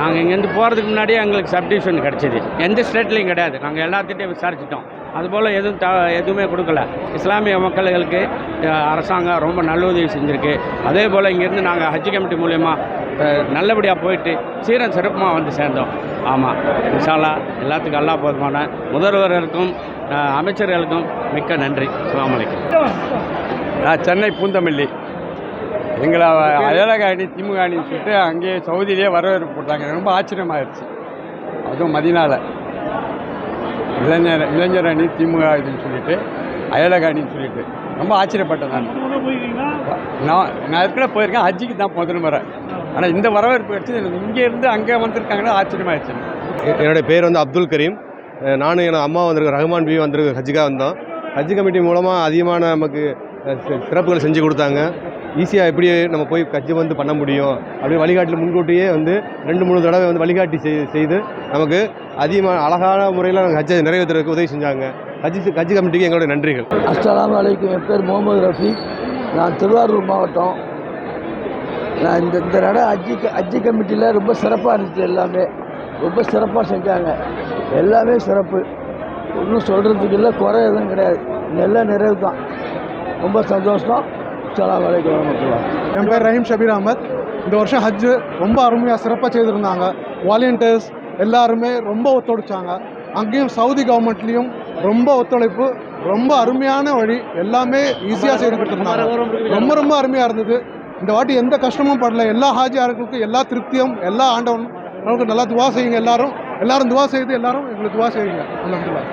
நாங்கள் இங்கேருந்து போகிறதுக்கு முன்னாடியே எங்களுக்கு சப்டிவிஷன் கிடச்சிது. எந்த ஸ்டேட்லேயும் கிடையாது. நாங்கள் எல்லாத்திட்டையும் விசாரிச்சிட்டோம். அதுபோல் எதுவும் த எதுவுமே கொடுக்கல. இஸ்லாமிய மக்களுக்கு அரசாங்கம் ரொம்ப நல்ல உதவி செஞ்சுருக்கு. அதே போல் இங்கேருந்து நாங்கள் ஹஜ் கமிட்டி மூலயமா நல்லபடியாக போயிட்டு சீரன் சிறப்புமாக வந்து சேர்ந்தோம். ஆமாம் இன்ஷால்லா எல்லாத்துக்கும் அல்லா போதுமான முதல்வர்களுக்கும் அமைச்சர்களுக்கும் மிக்க நன்றி. அலைக்கும். நான் சென்னை பூந்தமல்லி. எங்களை அயலக அணி திமுக அணின்னு சொல்லிட்டு அங்கேயே சவுதியிலேயே வரவேற்பு போட்டாங்க. எனக்கு ரொம்ப ஆச்சரியமாயிருச்சு. அதுவும் மதினால. இளைஞர் இளைஞர் அணி திமுக இதுன்னு சொல்லிட்டு அயலக அணின்னு சொல்லிட்டு. ரொம்ப ஆச்சரியப்பட்டேன் நான். நான் நான் இருக்கிற போயிருக்கேன். ஹஜ்ஜிக்கு தான் முதல் முறை. ஆனால் இந்த வரவேற்பு வச்சு எனக்கு இங்கே இருந்து அங்கே வந்திருக்காங்கன்னா ஆச்சரியமாயிருச்சு எனக்கு. என்னுடைய பேர் வந்து அப்துல் கரீம். நானும் என் அம்மா வந்திருக்க ரஹ்மான் பி வந்திருக்க ஹஜ்ஜுக்காக வந்தோம். ஹஜ் கமிட்டி மூலமாக அதிகமான நமக்கு சிறப்புகள் செஞ்சு கொடுத்தாங்க. ஈஸியாக எப்படி நம்ம போய் கட்சி வந்து பண்ண முடியும்? அப்படி வழிகாட்டில் முன்கூட்டியே வந்து ரெண்டு மூணு தடவை வந்து வழிகாட்டி செய்து நமக்கு அதிகமாக அழகான முறையில் நாங்கள் ஹஜ்ஜை நிறைவேற்றுறதுக்கு உதவி செஞ்சாங்க. ஹஜ் ஹஜ் கமிட்டிக்கு எங்களுடைய நன்றிகள். அஸ்லாம் வலைக்கும் என் பேர் முகமது ரஃபி நான் திருவாரூர் மாவட்டம். நான் இந்த இந்த நட அஜி அஜி கமிட்டியில் ரொம்ப சிறப்பாக இருந்துச்சு எல்லாமே. ரொம்ப சிறப்பாக செஞ்சாங்க. எல்லாமே சிறப்பு. ஒன்றும் சொல்கிறதுக்கு இல்லை குறை எதுவும் கிடையாது. நல்ல நிறைவு தான் ரொம்ப சந்தோஷம். அஸ்ஸலாமு வலைக்கம் வரமத்துல்லா என் பேர் ரஹீம் ஷபீர் அகமத் இந்த வருஷம் ஹஜ்ஜு ரொம்ப அருமையாக சிறப்பாக செய்திருந்தாங்க. வாலண்டியர்ஸ் எல்லாருமே ரொம்ப ஒத்துழைச்சாங்க. அங்கேயும் சவுதி கவர்மெண்ட்லேயும் ரொம்ப ஒத்துழைப்பு ரொம்ப அருமையான வழி எல்லாமே ஈஸியாக செய்து கொடுத்துருந்தாங்க. ரொம்ப ரொம்ப அருமையாக இருந்தது. இந்த வாட்டி எந்த கஷ்டமும் படல. எல்லா ஹாஜியார்களுக்கும் எல்லா திருப்தியும் எல்லா ஆண்டவனும் நமக்கு நல்லா துவா செய்யுங்க எல்லாரும். எல்லாரும் துவா செய்து எல்லாரும் எங்களுக்கு துவா செய்யுங்க. அலமதுல்லா